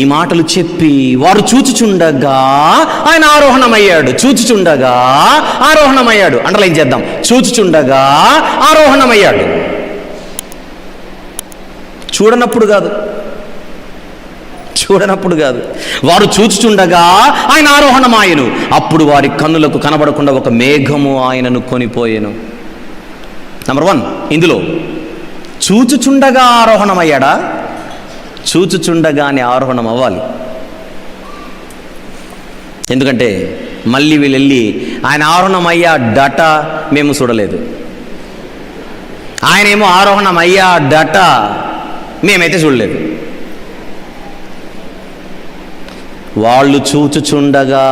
ఈ మాటలు చెప్పి వారు చూచుచుండగా ఆయన ఆరోహణమయ్యాడు. చూచుచుండగా ఆరోహణమయ్యాడు. అండర్లైన్ చేద్దాం. చూచుచుండగా ఆరోహణమయ్యాడు. చూడనప్పుడు కాదు. చూడనప్పుడు కాదు. వారు చూచుచుండగా ఆయన ఆరోహణమాయను. అప్పుడు వారి కన్నులకు కనబడకుండా ఒక మేఘము ఆయనను కొనిపోయాను. నంబర్ వన్ ఇందులో చూచుచుండగా ఆరోహణమయ్యాడా? చూచుచుండగానే ఆరోహణం అవ్వాలి. ఎందుకంటే మళ్ళీ వీళ్ళు వెళ్ళి ఆయన ఆరోహణం అయ్యా డట మేము చూడలేదు. ఆయన ఏమో ఆరోహణం అయ్యా డట మేమైతే చూడలేదు. వాళ్ళు చూచుచుండగా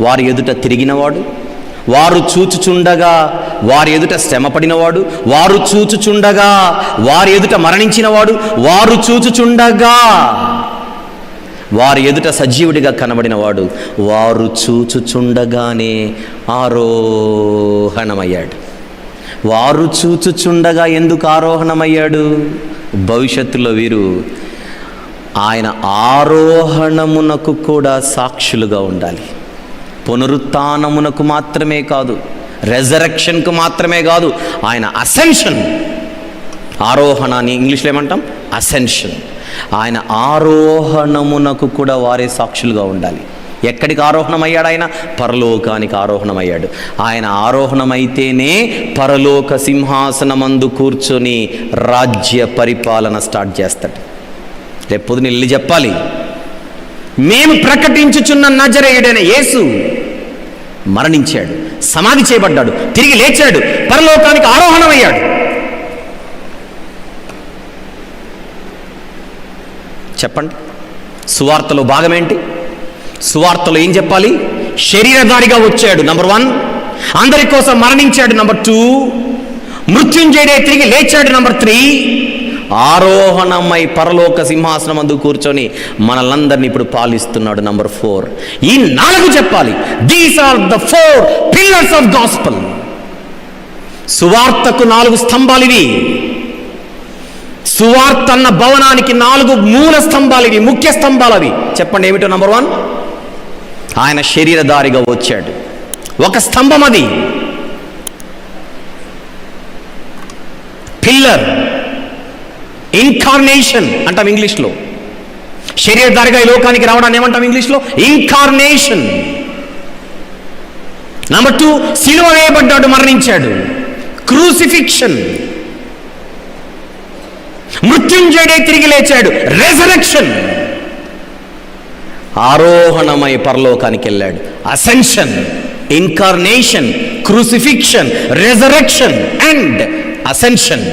వారి ఎదుట తిరిగినవాడు వారు చూచుచుండగా వారి ఎదుట శ్రమపడినవాడు వారు చూచుచుండగా. వారి ఎదుట మరణించినవాడు వారు చూచుచుండగా. వారి ఎదుట సజీవుడిగా కనబడినవాడు వారు చూచుచుండగానే ఆరోహణమయ్యాడు. వారు చూచుచుండగా ఎందుకు ఆరోహణమయ్యాడు? భవిష్యత్తులో వీరు ఆయన ఆరోహణమునకు కూడా సాక్షులుగా ఉండాలి. పునరుత్నమునకు మాత్రమే కాదు రెజరక్షన్కు మాత్రమే కాదు ఆయన అసెన్షన్ ఆరోహణాన్ని ఇంగ్లీష్లో ఏమంటాం? అసెన్షన్ ఆయన ఆరోహణమునకు కూడా వారే సాక్షులుగా ఉండాలి. ఎక్కడికి ఆరోహణమయ్యాడు ఆయన? పరలోకానికి ఆరోహణమయ్యాడు. ఆయన ఆరోహణమైతేనే పరలోక సింహాసనమందు కూర్చొని రాజ్య పరిపాలన స్టార్ట్ చేస్తాడు. రేపు పొద్దున వెళ్ళి చెప్పాలి. మేము ప్రకటించుచున్న నజరేయుడైన యేసు మరణించాడు. సమాధి చేయబడ్డాడు. తిరిగి లేచాడు. పరలోకానికి ఆరోహణమయ్యాడు. చెప్పండి. సువార్తలో భాగమేంటి? సువార్తలో ఏం చెప్పాలి? శరీరధారిగా వచ్చాడు నంబర్ వన్. అందరి కోసం మరణించాడు నంబర్ టూ. మృత్యుంజయుడే తిరిగి లేచాడు నంబర్ త్రీ. ఆరోహణమై పరలోక సింహాసనం అందు కూర్చొని మనలందరినీ ఇప్పుడు పాలిస్తున్నాడు నంబర్ ఫోర్. ఈ నాలుగు చెప్పాలి. These are the four pillars of gospel సువార్తకు నాలుగు స్తంభాలు ఇవి. సువార్త అన్న భవనానికి నాలుగు మూల స్తంభాలు ఇవి. ముఖ్య స్తంభాలు అవి. చెప్పండి ఏమిటో నంబర్ వన్? ఆయన శరీరధారిగా వచ్చాడు. ఒక స్తంభం అది. పిల్లర్ ఇన్కార్నేషన్ అంటాం ఇంగ్లీష్లో. శరీరధారిగా ఈ లోకానికి రావడాన్ని ఏమంటాం ఇంగ్లీష్లో? ఇన్కార్నేషన్ నెంబర్ టూ సిలువ వేయబడ్డాడు మరణించాడు. క్రూసిఫిక్షన్ మృత్యుంజయుడే తిరిగి లేచాడు. రెజరక్షన్ ఆరోహణమై పరలోకానికి వెళ్ళాడు. Ascension incarnation crucifixion resurrection and ascension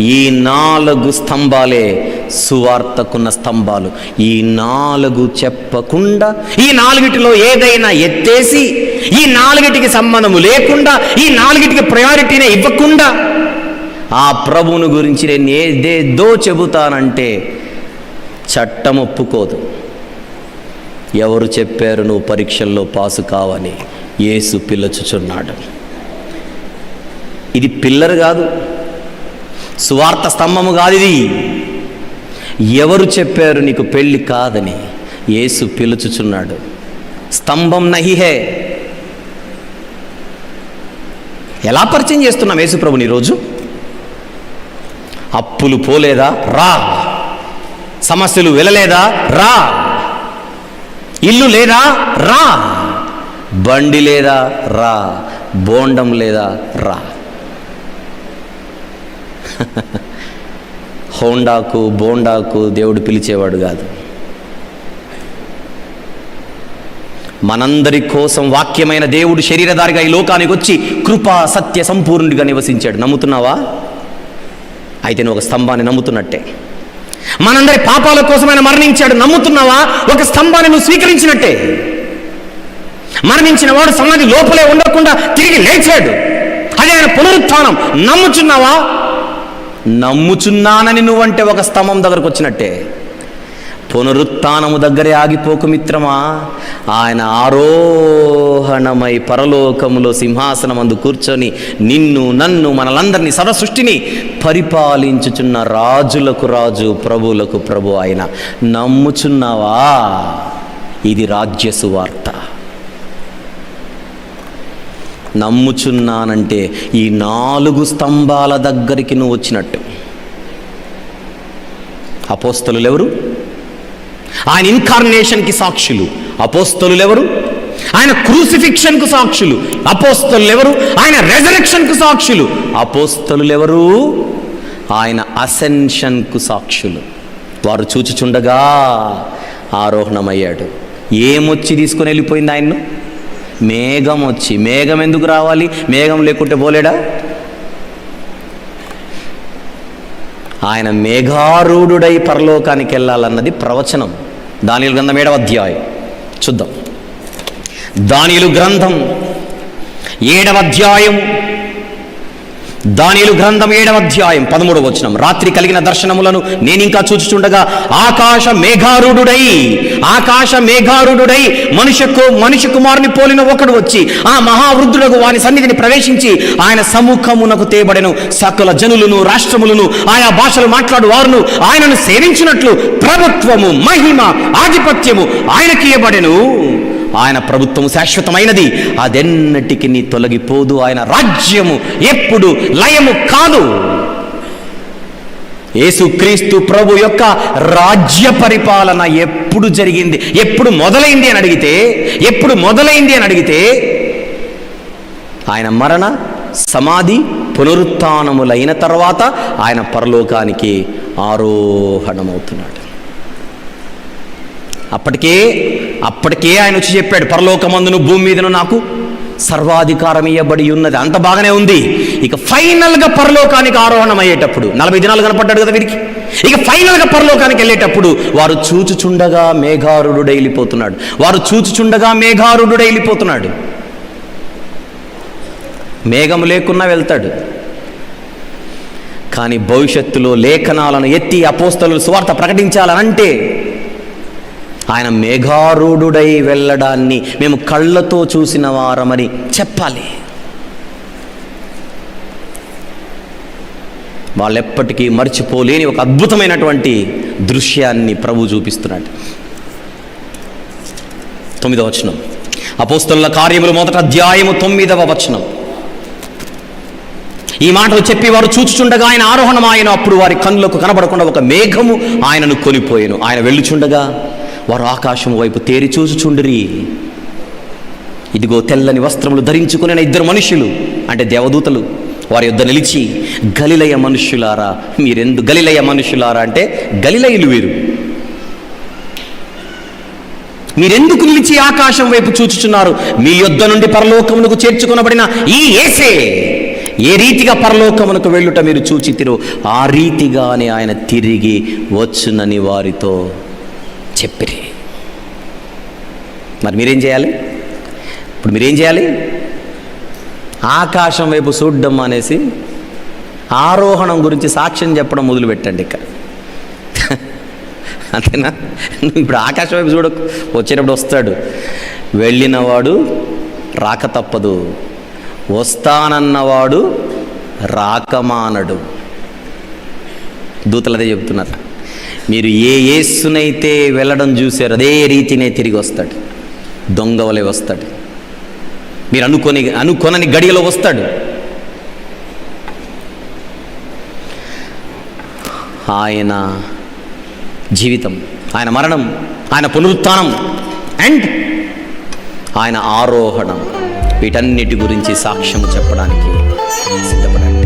ఈ నాలుగు స్తంభాలే సువార్తకున్న స్తంభాలు. ఈ నాలుగు చెప్పకుండా ఈ నాలుగిటిలో ఏదైనా ఎత్తేసి ఈ నాలుగిటికి సంబంధము లేకుండా ఈ నాలుగిటికి ప్రయారిటీనే ఇవ్వకుండా ఆ ప్రభువును గురించి నేను ఏదేదో చెబుతానంటే చట్టం ఒప్పుకోదు. ఎవరు చెప్పారు నువ్వు పరీక్షల్లో పాసు కావని? యేసు పిల్లచుచున్నాడు ఇది పిల్లర్ కాదు. సువార్త స్తంభము కాదు ఇది ఎవరు చెప్పారు నీకు పెళ్ళి కాదని? యేసు పిలుచుచున్నాడు. స్తంభం నహిహే. ఎలా పరిచయం చేస్తున్నాం యేసుప్రభుని ఈరోజు? అప్పులు పోలేదా? రా. సమస్యలు వెళ్ళలేదా? రా. ఇల్లు లేదా? రా. బండి లేదా? రా. బోండం లేదా? రా. హోండాకు బోండాకు దేవుడు పిలిచేవాడు కాదు. మనందరి కోసం వాక్యమైన దేవుడు శరీరధారిగా ఈ లోకానికి వచ్చి కృపా సత్య సంపూర్ణుడిగా నివసించాడు. నమ్ముతున్నావా? అయితే నువ్వు ఒక స్తంభాన్ని నమ్ముతున్నట్టే. మనందరి పాపాల కోసం ఆయన మరణించాడు. నమ్ముతున్నావా? ఒక స్తంభాన్ని నువ్వు స్వీకరించినట్టే. మరణించిన వాడు సమాధి లోపలే ఉండకుండా తిరిగి లేచాడు. అది ఆయన పునరుత్థానం. నమ్ముచున్నావా? నమ్ముచున్నానని నువ్వంటే ఒక స్తంభం దగ్గరకు వచ్చినట్టే. పునరుత్నము దగ్గరే ఆగిపోకు మిత్రమా. ఆయన ఆరోహణమై పరలోకములో సింహాసనమందు కూర్చొని నిన్ను నన్ను మనలందరినీ సర్వసృష్టిని పరిపాలించుచున్న రాజులకు రాజు ప్రభులకు ప్రభు ఆయన నమ్ముచున్నావా? ఇది రాజ్య సువార్త. నమ్ముచున్నానంటే ఈ నాలుగు స్తంభాల దగ్గరికి నువ్వు వచ్చినట్టు. అపోస్తలు ఎవరు ఆయన ఇన్కార్నేషన్కి సాక్షులు. అపోస్తలు ఎవరు ఆయన క్రూసిఫిక్షన్కు సాక్షులు. అపోస్తలు ఎవరు ఆయన రెజరెక్షన్కు సాక్షులు. అపోస్తలు ఎవరు ఆయన అసెన్షన్కు సాక్షులు. వారు చూచుచుండగా ఆరోహణమయ్యాడు. ఏమొచ్చి తీసుకొని వెళ్ళిపోయింది ఆయన్ను? మేఘం వచ్చి మేఘం ఎందుకు రావాలి? మేఘం లేకుంటే పోలేడా? ఆయన మేఘారూఢుడై పరలోకానికి వెళ్ళాలన్నది ప్రవచనం. దానిలు గ్రంథం ఏడవ అధ్యాయం. చూద్దాం. దానిలు గ్రంథం ఏడవ అధ్యాయం దానిలు గ్రంథం ఏడవ అధ్యాయం పదమూడవ వచనం. రాత్రి కలిగిన దర్శనములను నేను ఇంకా చూచుచుండగా ఆకాశ మేఘారుడుడై ఆకాశ మేఘారుడుడై మనుషకు మనుష్య కుమారుని పోలిన ఒకడు వచ్చి ఆ మహావృద్ధులకు వాని సన్నిధిని ప్రవేశించి ఆయన సముఖమునకు తేబడెను. సకల జనులను రాష్ట్రములను ఆయా భాషలు మాట్లాడు వారును ఆయనను సేవించినట్లు ప్రభుత్వము మహిమ ఆధిపత్యము ఆయనకి ఇవ్వబడెను ఆయన ప్రభుత్వము శాశ్వతమైనది. అదెన్నటికి నీ తొలగిపోదు. ఆయన రాజ్యము ఎప్పుడు లయము కాదు. యేసుక్రీస్తు ప్రభు యొక్క రాజ్య పరిపాలన ఎప్పుడు జరిగింది? ఎప్పుడు మొదలైంది అని అడిగితే ఎప్పుడు మొదలైంది అని అడిగితే ఆయన మరణ సమాధి పునరుత్నములైన తర్వాత ఆయన పరలోకానికి ఆరోహణమవుతున్నాడు. అప్పటికే అప్పటికే ఆయన వచ్చి చెప్పాడు పరలోకమందును భూమి మీదను నాకు సర్వాధికారం ఇవ్వబడి ఉన్నది. అంత బాగానే ఉంది. ఇక ఫైనల్గా పరలోకానికి ఆరోహణం అయ్యేటప్పుడు నలభై దినాలు కనపడ్డాడు కదా వీరికి ఇక ఫైనల్గా పరలోకానికి వెళ్ళేటప్పుడు వారు చూచుచుండగా మేఘారుడు వెళ్ళిపోతున్నాడు వారు చూచుచుండగా మేఘారుడు వెళ్ళిపోతున్నాడు మేఘం లేకున్నా వెళ్తాడు. కానీ భవిష్యత్తులో లేఖనాలను ఎత్తి అపోస్తలు స్వార్థ ప్రకటించాలనంటే ఆయన మేఘారూఢుడై వెళ్ళడాన్ని మేము కళ్ళతో చూసిన వారమని చెప్పాలి. వాళ్ళెప్పటికీ మర్చిపోలేని ఒక అద్భుతమైనటువంటి దృశ్యాన్ని ప్రభు చూపిస్తున్నాడు. తొమ్మిదవ వచనం. అపోస్తుల కార్యములు మొదట అధ్యాయము తొమ్మిదవ వచనం. ఈ మాటలు చెప్పి వారు చూచుచుండగా ఆయన ఆరోహణం ఆయన అప్పుడు వారి కన్నులకు కనబడకుండా ఒక మేఘము ఆయనను కొనిపోయాను. ఆయన వెళ్ళుచుండగా వారు ఆకాశం వైపు తేరి చూచుచుండిరి. ఇదిగో తెల్లని వస్త్రములు ధరించుకుని ఇద్దరు మనుషులు అంటే దేవదూతలు వారి యొద్ద నిలిచి గలిలయ మనుష్యులారా మీరెందు గలిలయ మనుషులారా? అంటే గలిలయులు వీరు. మీరెందుకు నిలిచి ఆకాశం వైపు చూచుచున్నారు? మీ యొద్ద నుండి పరలోకమునకు చేర్చుకొనబడిన ఈ ఏసే ఏ రీతిగా పరలోకమునకు వెళ్ళుట మీరు చూచితిరో ఆ రీతిగానే ఆయన తిరిగి వచ్చునని వారితో చెప్పిరి. మరి మీరేం చేయాలి? ఇప్పుడు మీరేం చేయాలి? ఆకాశం వైపు చూడడం అనేసి ఆరోహణం గురించి సాక్ష్యం చెప్పడం మొదలుపెట్టండి ఇక అంతేనా? ఇప్పుడు ఆకాశం వైపు చూడకు వచ్చేటప్పుడు వస్తాడు. వెళ్ళినవాడు రాక తప్పదు. వస్తానన్నవాడు రాకమానడు దూతలదే అదే చెప్తున్నారు. మీరు ఏ యేసునైతే వెళ్ళడం చూసారు అదే రీతినే తిరిగి వస్తాడు. దొంగవలే వస్తాడు. మీరు అనుకొని అనుకొనని గడియలో వస్తాడు. ఆయన జీవితం ఆయన మరణం ఆయన పునరుత్నం అండ్ ఆయన ఆరోహణం వీటన్నిటి గురించి సాక్ష్యం చెప్పడానికి సిద్ధపడండి.